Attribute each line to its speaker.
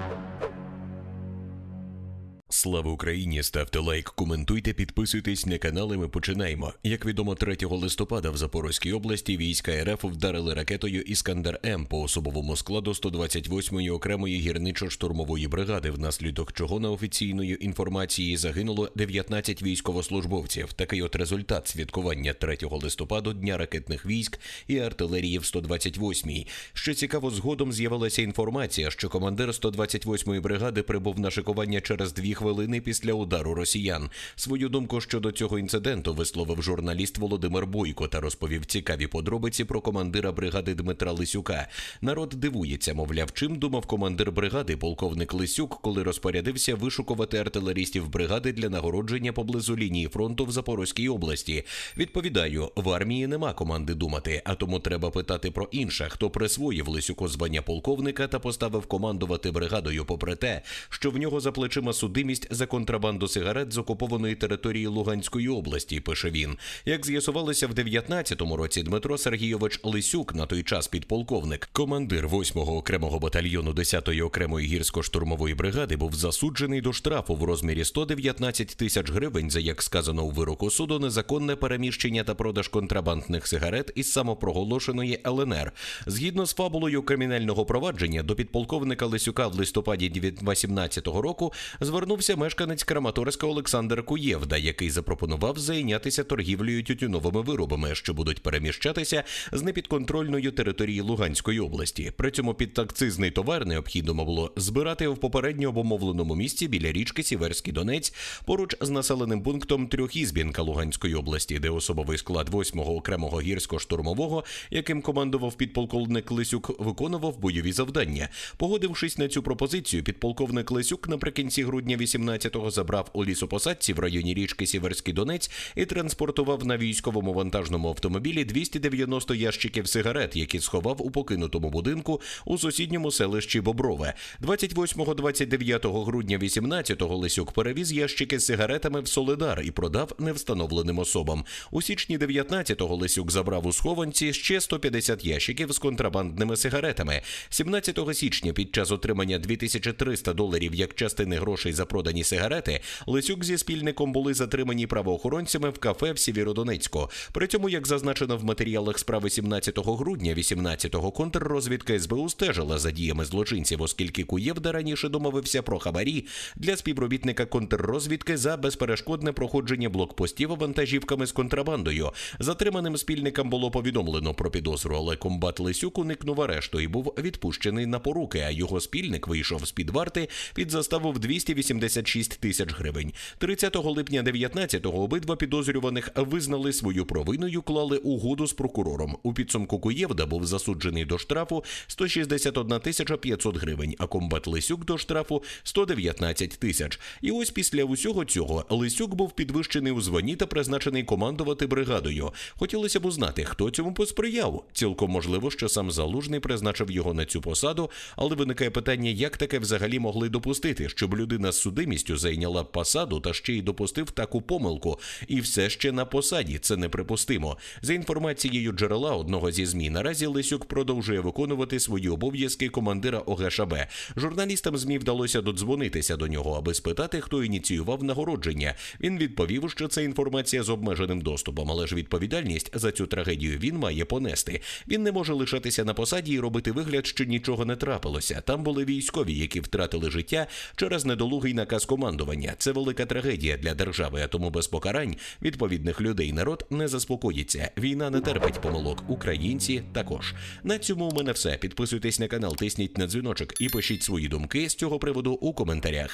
Speaker 1: you Слава Україні! Ставте лайк, коментуйте, підписуйтесь на канал. і Ми починаємо. Як відомо, 3 листопада в Запорозькій області війська РФ вдарили ракетою Іскандер М по особовому складу 128-ї окремої гірничо-штурмової бригади, внаслідок чого на офіційної інформації загинуло 19 військовослужбовців. Такий от результат святкування 3 листопада дня ракетних військ і артилерії в 128-й. Що цікаво, згодом з'явилася інформація, що командир 128-ї бригади прибув на шикування через дві хвилини після удару росіян. Свою думку щодо цього інциденту висловив журналіст Володимир Бойко та розповів цікаві подробиці про командира бригади Дмитра Лисюка. Народ дивується, мовляв, чим думав командир бригади, полковник Лисюк, коли розпорядився вишукувати артилерістів бригади для нагородження поблизу лінії фронту в Запорозькій області. Відповідаю, в армії нема команди думати, а тому треба питати про інше, хто присвоїв Лисюку звання полковника та поставив командувати бригадою, попри те, що в нього за плечима судимість за контрабанду сигарет з окупованої території Луганської області. Пише він. Як з'ясувалося в 19-му році, Дмитро Сергійович Лисюк, на той час підполковник, командир 8-го окремого батальйону 10-ї окремої гірсько-штурмової бригади, був засуджений до штрафу в розмірі 119 тисяч гривень за як сказано у вироку суду, незаконне переміщення та продаж контрабандних сигарет із самопроголошеної ЛНР. Згідно з фабулою кримінального провадження до підполковника Лисюка в листопаді 2018 року звернувся мешканець Краматорська Олександр Куєвда, який запропонував зайнятися торгівлею тютюновими виробами, що будуть переміщатися з непідконтрольної території Луганської області. При цьому підакцизний товар необхідно було збирати в попередньо обумовленому місці біля річки Сіверський Донець, поруч з населеним пунктом Трьохізбінка Луганської області, де особовий склад 8-го окремого гірсько-штурмового, яким командував підполковник Лисюк, виконував бойові завдання. Погодившись на цю пропозицію, підполковник Лисюк наприкінці грудня 18-го забрав у лісопосадці в районі річки Сіверський Донець і транспортував на військовому вантажному автомобілі 290 ящиків сигарет, які сховав у покинутому будинку у сусідньому селищі Боброве. 28-29 грудня 18-го Лисюк перевіз ящики з сигаретами в Солидар і продав невстановленим особам. У січні 19-го Лисюк забрав у схованці ще 150 ящиків з контрабандними сигаретами. 17 січня під час отримання 2300 доларів як частини грошей за продані сигарети, Лисюк зі спільником були затримані правоохоронцями в кафе в Сєвєродонецьку. При цьому, як зазначено в матеріалах справи 17 грудня 18-го, контррозвідка СБУ стежила за діями злочинців, оскільки Куєвда раніше домовився про хабарі для співробітника контррозвідки за безперешкодне проходження блокпостів вантажівками з контрабандою. Затриманим спільникам було повідомлено про підозру, але комбат Лисюк уникнув арешту і був відпущений на поруки. А його спільник вийшов з під варти під заставу в 286 тисяч гривень. 30 липня 19-го обидва підозрюваних визнали свою провину й уклали угоду з прокурором. У підсумку Куєвда був засуджений до штрафу 161 тисяча 500 гривень, а комбат Лисюк до штрафу 119 тисяч. І ось після усього цього Лисюк був підвищений у званні та призначений командувати бригадою. Хотілося б узнати, хто цьому посприяв. Цілком можливо, що сам залужний призначив його на цю посаду, але виникає питання, як таке взагалі могли допустити, щоб людина з судимістю зайняла посаду та ще й допустив таку помилку. І все ще на посаді це неприпустимо. За інформацією джерела одного зі змі, наразі Лисюк продовжує виконувати свої обов'язки командира ОГШБ. Журналістам змі вдалося додзвонитися до нього, аби спитати, хто ініціював нагородження. Він відповів, що це інформація з обмеженим доступом, але ж відповідальність за цю трагедію він має понести. Він не може лишатися на посаді і робити вигляд, що нічого не трапилося. Там були військові, які втратили життя через недолугий наказ командування. Це велика трагедія для держави, а тому без покарань відповідних людей народ не заспокоїться. Війна не терпить помилок. Українці також. На цьому у мене все. Підписуйтесь на канал, тисніть на дзвіночок і пишіть свої думки з цього приводу у коментарях.